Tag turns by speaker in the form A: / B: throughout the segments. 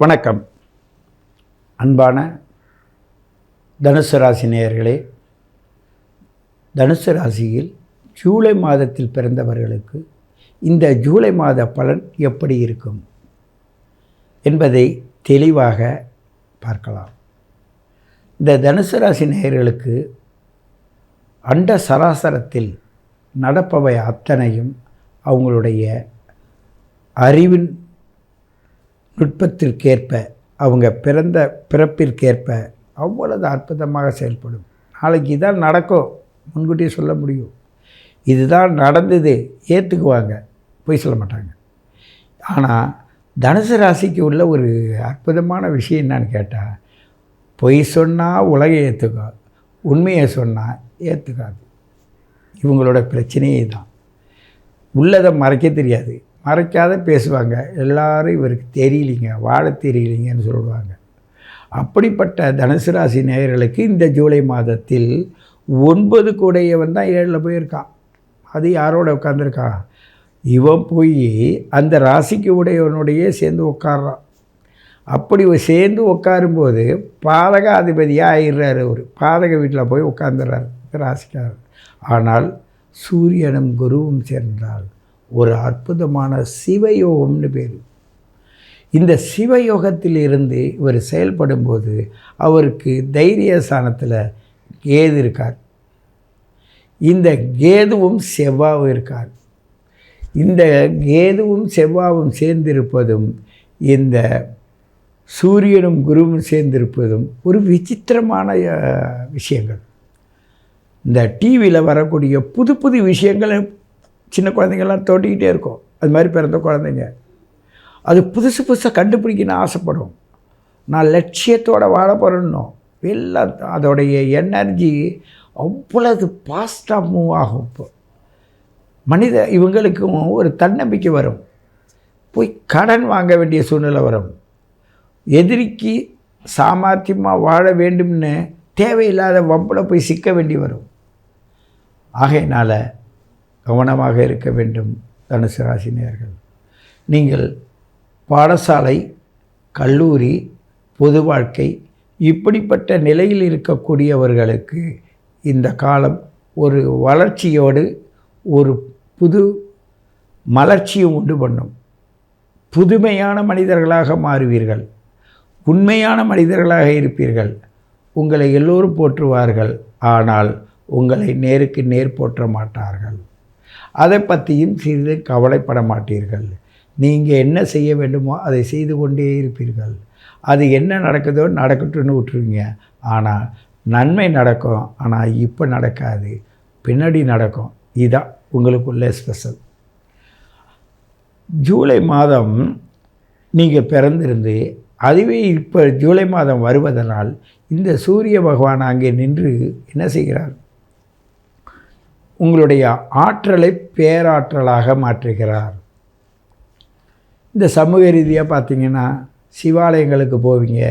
A: வணக்கம். அன்பான தனுசு ராசி நேயர்களே தனுசு ராசியில் ஜூலை மாதத்தில் பிறந்தவர்களுக்கு இந்த ஜூலை மாத பலன் எப்படி இருக்கும் என்பதை தெளிவாக பார்க்கலாம். இந்த தனுசு ராசி நேயர்களுக்கு அண்ட சராசரத்தில் நடப்பவை அத்தனையும் அவங்களுடைய அறிவின் நுட்பத்திற்கேற்ப அவங்க பிறந்த பிறப்பிற்கேற்ப அவ்வளவு அற்புதமாக செயல்படும். நாளைக்கு இதான் நடக்கும் முன்கூட்டியே சொல்ல முடியும். இதுதான் நடந்தது ஏற்றுக்குவாங்க பொய் சொல்ல மாட்டாங்க. ஆனால் தனுசு ராசிக்கு உள்ள ஒரு அற்புதமான விஷயம் என்னன்னு கேட்டால் பொய் சொன்னால் உலகை ஏற்றுக்கோ உண்மையை சொன்னால் ஏற்றுக்காது இவங்களோட பிரச்சனையே தான் உள்ளதை மறைக்க தெரியாது. மறைக்காத பேசுவாங்க. எல்லாரும் இவருக்கு தெரியலிங்க வாழ தெரியலிங்கன்னு சொல்லுவாங்க. அப்படிப்பட்ட தனுசு ராசி நேயர்களுக்கு இந்த ஜூலை மாதத்தில் ஒன்பது கூடையவன் தான் ஏழில் போயிருக்கான். அது யாரோட உட்காந்துருக்கான் இவன் போய் அந்த ராசிக்கு உடையவனுடைய சேர்ந்து உட்காடுறான் அப்படி சேர்ந்து உட்காரும்போது பாதகாதிபதியாக ஆயிடுறாரு அவர். பாதக வீட்டில் போய் உட்காந்துடுறாரு ராசிக்காரர். ஆனால் சூரியனும் குருவும் சேர்ந்தால் ஒரு அற்புதமான சிவயோகம்னு பேர். இந்த சிவயோகத்தில் இருந்து இவர் செயல்படும்போது அவருக்கு தைரிய ஸ்தானத்தில் கேது இருக்கார். இந்த கேதுவும் செவ்வாவும் இருக்கார். இந்த கேதுவும் செவ்வாவும் சேர்ந்திருப்பதும் இந்த சூரியனும் குருவும் சேர்ந்திருப்பதும் ஒரு விசித்திரமான விஷயங்கள். இந்த டிவியில் வரக்கூடிய புது புது விஷயங்களை சின்ன குழந்தைங்கள்லாம் தோட்டிக்கிட்டே இருக்கும். அது மாதிரி பிறந்த குழந்தைங்க. அது புதுசு புதுசாக கண்டுபிடிக்கணும்னு ஆசைப்படும். நான் லட்சியத்தோடு வாழ போகிறேன்னும் எல்லாம் அதோடைய எனர்ஜி அவ்வளவு பாஸ்டாக மூவ் ஆகும் இப்போ. மனித இவங்களுக்கும் ஒரு தன்னம்பிக்கை வரும். போய் கடன் வாங்க வேண்டிய சூழ்நிலை வரும். எதிரிக்கு சாமர்த்தியமாக வாழ வேண்டும்னு தேவையில்லாத வம்பில் போய் சிக்க வேண்டி வரும். ஆகையினால் கவனமாக இருக்க வேண்டும் தனுசு ராசினியர்கள் நீங்கள் பாடசாலை கல்லூரி பொது வாழ்க்கை இப்படிப்பட்ட நிலையில் இருக்கக்கூடியவர்களுக்கு இந்த காலம் ஒரு வளர்ச்சியோடு ஒரு புது மலர்ச்சியும் உண்டு பண்ணும். புதுமையான மனிதர்களாக மாறுவீர்கள். உண்மையான மனிதர்களாக இருப்பீர்கள். உங்களை எல்லோரும் போற்றுவார்கள். ஆனால் உங்களை நேருக்கு நேர் போற்ற மாட்டார்கள். அதை பற்றியும் சிறிது கவலைப்பட மாட்டீர்கள். நீங்கள் என்ன செய்ய வேண்டுமோ அதை செய்து கொண்டே இருப்பீர்கள். அது என்ன நடக்குதோ நடக்கட்டும்னு விட்டுருங்க ஆனால் நன்மை நடக்கும் ஆனால் இப்போ நடக்காது. பின்னாடி நடக்கும். இதுதான் உங்களுக்குள்ள ஸ்பெஷல். ஜூலை மாதம் நீங்கள் பிறந்திருந்து அதுவே இப்போ ஜூலை மாதம் வருவதனால் இந்த சூரிய பகவான் அங்கே நின்று என்ன செய்கிறார்? உங்களுடைய ஆற்றலை பேராற்றலாக மாற்றுகிறார். இந்த சமூக ரீதியாக பார்த்தீங்கன்னா சிவாலயங்களுக்கு போவீங்க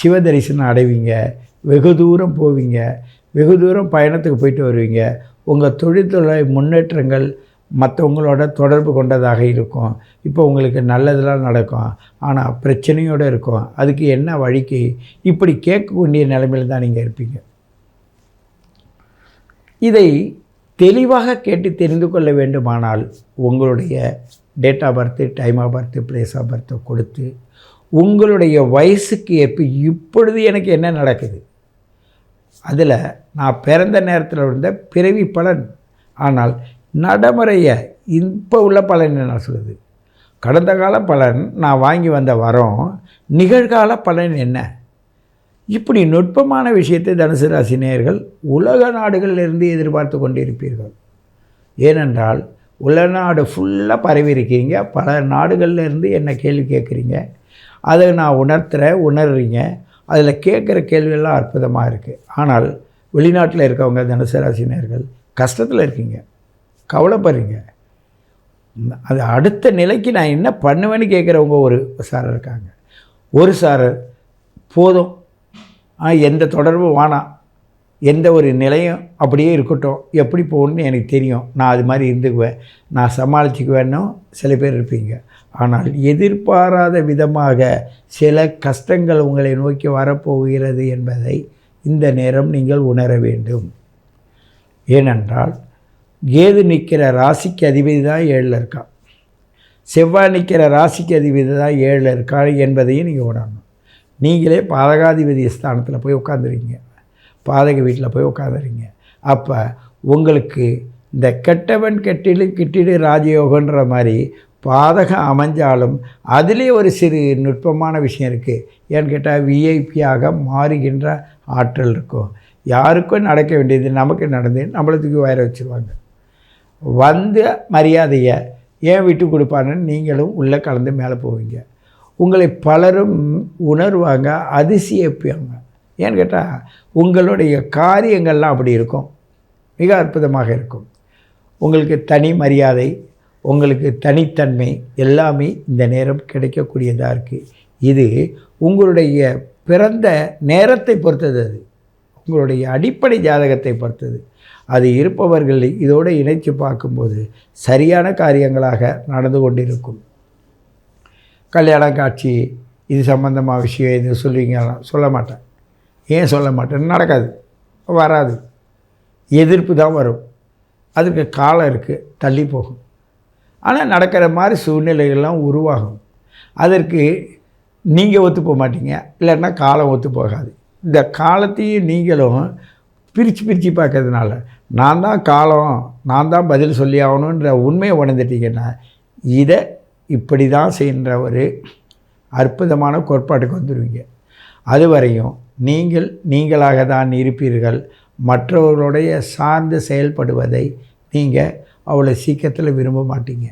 A: சிவ தரிசனம் அடைவீங்க வெகு தூரம் போவீங்க வெகு தூரம் பயணத்துக்கு போயிட்டு வருவீங்க. உங்கள் தொழில்துறை முன்னேற்றங்கள் மற்றவங்களோட தொடர்பு கொண்டதாக இருக்கும். இப்போ உங்களுக்கு நல்லதெல்லாம் நடக்கும். ஆனால் பிரச்சனையோடு இருக்கும். அதுக்கு என்ன வழிக்கு? இப்படி கேட்கக்கூடிய நிலைமையில் தான் நீங்கள் இருப்பீங்க. இதை தெளிவாக கேட்டு தெரிந்து கொள்ள வேண்டுமானால் உங்களுடைய date of birth time of birth place of பர்த்தை கொடுத்து உங்களுடைய வயசுக்கு ஏற்ப இப்பொழுது எனக்கு என்ன நடக்குது? அதில் நான் பிறந்த நேரத்தில் இருந்த பிறவி பலன். ஆனால் நடைமுறையை இப்போ உள்ள பலன் என்ன சொல்லுது? கடந்த கால பலன் நான் வாங்கி வந்த வரம் நிகழ்கால பலன் என்ன? இப்படி நுட்பமான விஷயத்தை தனுசு ராசி நேயர்கள் உலக நாடுகளிலிருந்து எதிர்பார்த்து கொண்டிருப்பீர்கள். ஏனென்றால் உலக நாடு ஃபுல்லாக பரவி இருக்கீங்க. பல நாடுகள்லேருந்து என்ன கேள்வி கேட்குறீங்க? அதை நான் உணர்த்துகிறேன் உணர்றீங்க. அதில் கேட்குற கேள்வியெல்லாம் அற்புதமாக இருக்குது ஆனால் வெளிநாட்டில் இருக்கவங்க தனுசு ராசினியர்கள் கஷ்டத்தில் இருக்கீங்க. கவலைப்படுறீங்க. அது அடுத்த நிலைக்கு நான் என்ன பண்ணுவேன்னு கேட்குறவங்க ஒரு சாரர் இருக்காங்க. ஒரு சாரர் போதும். எந்த தொடர்பும் வேணாம் எந்த ஒரு நிலையும் அப்படியே இருக்கட்டும். எப்படி போகணும்னு எனக்கு தெரியும். நான் அது மாதிரி இருந்துக்குவேன். நான் சமாளிச்சுக்குவேன்னும் சில பேர் இருப்பீங்க. ஆனால் எதிர்பாராத விதமாக சில கஷ்டங்கள் உங்களை நோக்கி வரப்போகிறது என்பதை இந்த நேரம் நீங்கள் உணர வேண்டும். ஏனென்றால் கேது நிற்கிற ராசிக்கு அதிபதி தான் ஏழில் இருக்கான் செவ்வாய் நிற்கிற ராசிக்கு அதிபதி தான் ஏழில் இருக்கா என்பதையும் நீங்கள் உணரணும். நீங்களே பாதகாதிபதி ஸ்தானத்தில் போய் உட்காந்துருக்கீங்க பாதக வீட்டில் போய் உட்காந்துருங்க அப்போ உங்களுக்கு இந்த கெட்டவன் கெட்டிடு கிட்டிடு ராஜயோகன்ற மாதிரி பாதகம் அமைஞ்சாலும் அதுலேயே ஒரு சிறு நுட்பமான விஷயம் இருக்குது ஏன்னு கேட்டால் விஐபியாக மாறுகின்ற ஆற்றல் இருக்கும். யாருக்கும் நடக்க வேண்டியது நமக்கு நடந்து நம்மளத்துக்கு தூக்கி வயிற வச்சுருவாங்க. வந்த மரியாதையை ஏன் விட்டு கொடுப்பான்னு நீங்களும் உள்ளே கலந்து மேலே போவீங்க. உங்களை பலரும் உணர்வாங்க அதிசயப்பாங்க. ஏன்னு கேட்டால் உங்களுடைய காரியங்கள்லாம் அப்படி இருக்கும். மிக அற்புதமாக இருக்கும். உங்களுக்கு தனி மரியாதை உங்களுக்கு தனித்தன்மை எல்லாமே இந்த நேரம் கிடைக்கக்கூடியதாக இருக்குது இது உங்களுடைய பிறந்த நேரத்தை பொறுத்தது அது. உங்களுடைய அடிப்படை ஜாதகத்தை பொறுத்தது. அது இருப்பவர்கள் இதோடு இணைத்து பார்க்கும்போது சரியான காரியங்களாக நடந்து கொண்டிருக்கும். கல்யாண காட்சி இது சம்மந்தமாக விஷயம் இது சொல்லுவீங்க. சொல்ல மாட்டேன். ஏன் சொல்ல மாட்டேன் நடக்காது. வராது. எதிர்ப்பு தான் வரும். அதுக்கு காலம் இருக்குது தள்ளி போகும். ஆனால் நடக்கிற மாதிரி சூழ்நிலைகள்லாம் உருவாகும். அதற்கு நீங்கள் ஒத்து போக மாட்டீங்க. இல்லைன்னா காலம் ஒத்து போகாது. இந்த காலத்தையும் நீங்களும் பிரித்து பிரித்து பார்க்கறதுனால நான் தான் காலம் நான் தான் பதில் சொல்லி ஆகணுன்ற உண்மையை உணர்ந்துட்டீங்கன்னா இதை இப்படி தான் செய்கின்ற ஒரு அற்புதமான கோட்பாட்டுக்கு வந்துடுவீங்க அதுவரையும் நீங்கள் நீங்களாக தான் இருப்பீர்கள். மற்றவர்களுடைய சார்ந்து செயல்படுவதை நீங்கள் அவ்வளோ சீக்கிரத்தில் விரும்ப மாட்டீங்க.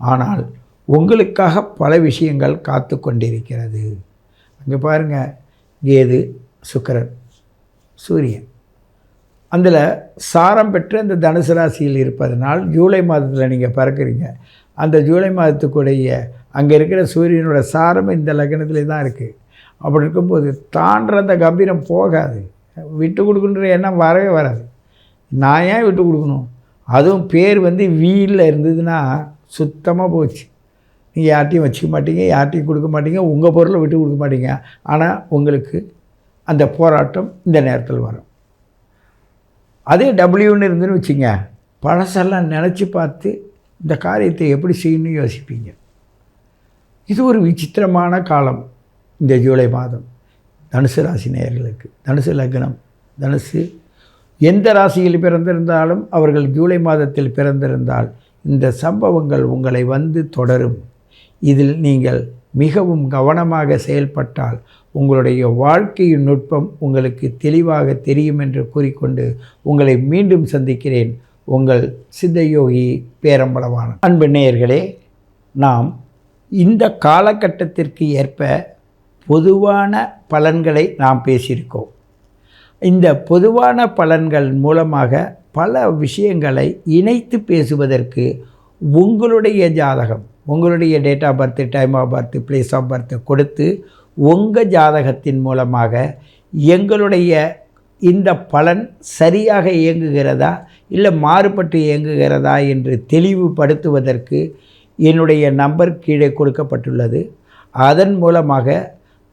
A: ஆனால் உங்களுக்காக பல விஷயங்கள் காத்து கொண்டிருக்கிறது. அங்கே பாருங்கள் கேது சுக்கரன் சூரியன். அதில் சாரம் பெற்று அந்த தனுசு ராசியில் இருப்பதனால் ஜூலை மாதத்தில் நீங்கள் பறக்கிறீங்க. அந்த ஜூலை மாதத்துக்குடைய அங்கே இருக்கிற சூரியனோட சாரம் இந்த லக்னத்திலே தான் இருக்குது அப்படி இருக்கும்போது தாண்டுற அந்த கம்பீரம் போகாது. விட்டு கொடுக்குன்ற எண்ணம் வரவே வராது. நான் ஏன் விட்டு கொடுக்கணும்? அதுவும் பேர் வந்து வீலில் இருந்ததுன்னா சுத்தமாக போச்சு. நீங்கள் யார்ட்டையும் வச்சுக்க மாட்டீங்க யார்ட்டையும் கொடுக்க மாட்டீங்க உங்கள் பொருளை விட்டு கொடுக்க மாட்டீங்க. ஆனால் உங்களுக்கு அந்த போராட்டம் இந்த நேரத்தில் வரும். அதே டபிள்யூன்னு இருந்துன்னு வச்சுங்க பழசெல்லாம் நினச்சி பார்த்து இந்த காரியத்தை எப்படி செய்யணும்னு யோசிப்பீங்க? இது ஒரு விசித்திரமான காலம் இந்த ஜூலை மாதம். தனுசு ராசி நேயர்களுக்கு தனுசு லக்னம் தனுசு எந்த ராசியில் பிறந்திருந்தாலும் அவர்கள் ஜூலை மாதத்தில் பிறந்திருந்தால் இந்த சம்பவங்கள் உங்களை வந்து தொடரும். இதில் நீங்கள் மிகவும் கவனமாக செயல்பட்டால் உங்களுடைய வாழ்க்கையின் நுட்பம் உங்களுக்கு தெளிவாக தெரியும் என்று கூறிக்கொண்டு உங்களை மீண்டும் சந்திக்கிறேன். உங்கள் சித்தயோகி பேரம்பளவான அன்பு நேயர்களே நாம் இந்த காலகட்டத்திற்கு ஏற்ப பொதுவான பலன்களை நாம் பேசியிருக்கோம். இந்த பொதுவான பலன்கள் மூலமாக பல விஷயங்களை இணைத்து பேசுவதற்கு உங்களுடைய ஜாதகம் உங்களுடைய date of birth time of birth place of birth கொடுத்து உங்கள் ஜாதகத்தின் மூலமாக எங்களுடைய இந்த பலன் சரியாக இயங்குகிறதா இல்லை மாறுபட்டு இயங்குகிறதா என்று தெளிவுபடுத்துவதற்கு என்னுடைய நம்பர் கீழே கொடுக்கப்பட்டுள்ளது. அதன் மூலமாக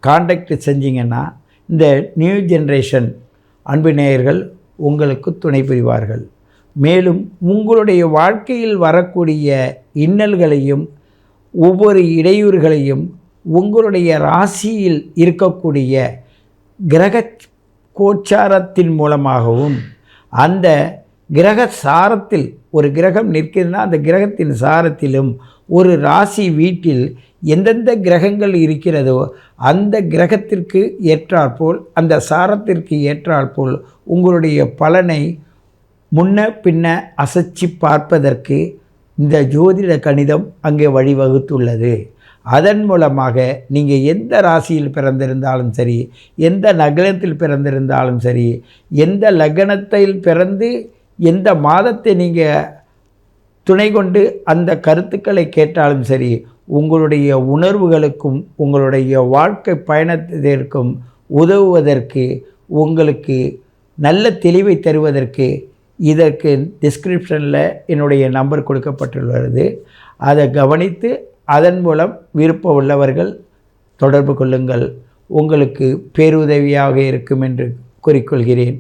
A: காண்டாக்ட் செஞ்சிங்கன்னா இந்த நியூ ஜென்ரேஷன் அன்பு நேயர்கள் உங்களுக்கு துணை புரிவார்கள். மேலும் உங்களுடைய வாழ்க்கையில் வரக்கூடிய இன்னல்களையும் ஒவ்வொரு இடையூறுகளையும் உங்களுடைய ராசியில் இருக்கக்கூடிய கிரக கோச்சாரத்தின் மூலமாகவும் அந்த கிரக சாரத்தில் ஒரு கிரகம் நிற்கிறதுனா அந்த கிரகத்தின் சாரத்திலும் ஒரு ராசி வீட்டில் எந்தெந்த கிரகங்கள் இருக்கிறதோ அந்த கிரகத்திற்கு ஏற்றாற்போல் அந்த சாரத்திற்கு ஏற்றாற்போல் உங்களுடைய பலனை முன்ன பின்ன அசைச்சு பார்ப்பதற்கு இந்த ஜோதிட கணிதம் அங்கே வழிவகுத்துள்ளது. அதன் மூலமாக நீங்கள் எந்த ராசியில் பிறந்திருந்தாலும் சரி எந்த நகரத்தில் பிறந்திருந்தாலும் சரி எந்த லக்னத்தில் பிறந்து எந்த மாதத்தை நீங்கள் துணை கொண்டு அந்த கருத்துக்களை கேட்டாலும் சரி உங்களுடைய உணர்வுகளுக்கும் உங்களுடைய வாழ்க்கை பயணத்திற்கும் உதவுவதற்கு உங்களுக்கு நல்ல தெளிவை தருவதற்கு இதற்கு டிஸ்கிரிப்ஷனில் என்னுடைய நம்பர் கொடுக்கப்பட்டுள்ளது. அதை கவனித்து அதன் மூலம் விருப்பம் உள்ளவர்கள் தொடர்பு கொள்ளுங்கள். உங்களுக்கு பேருதவியாக இருக்கும் என்று கூறிக்கொள்கிறேன்.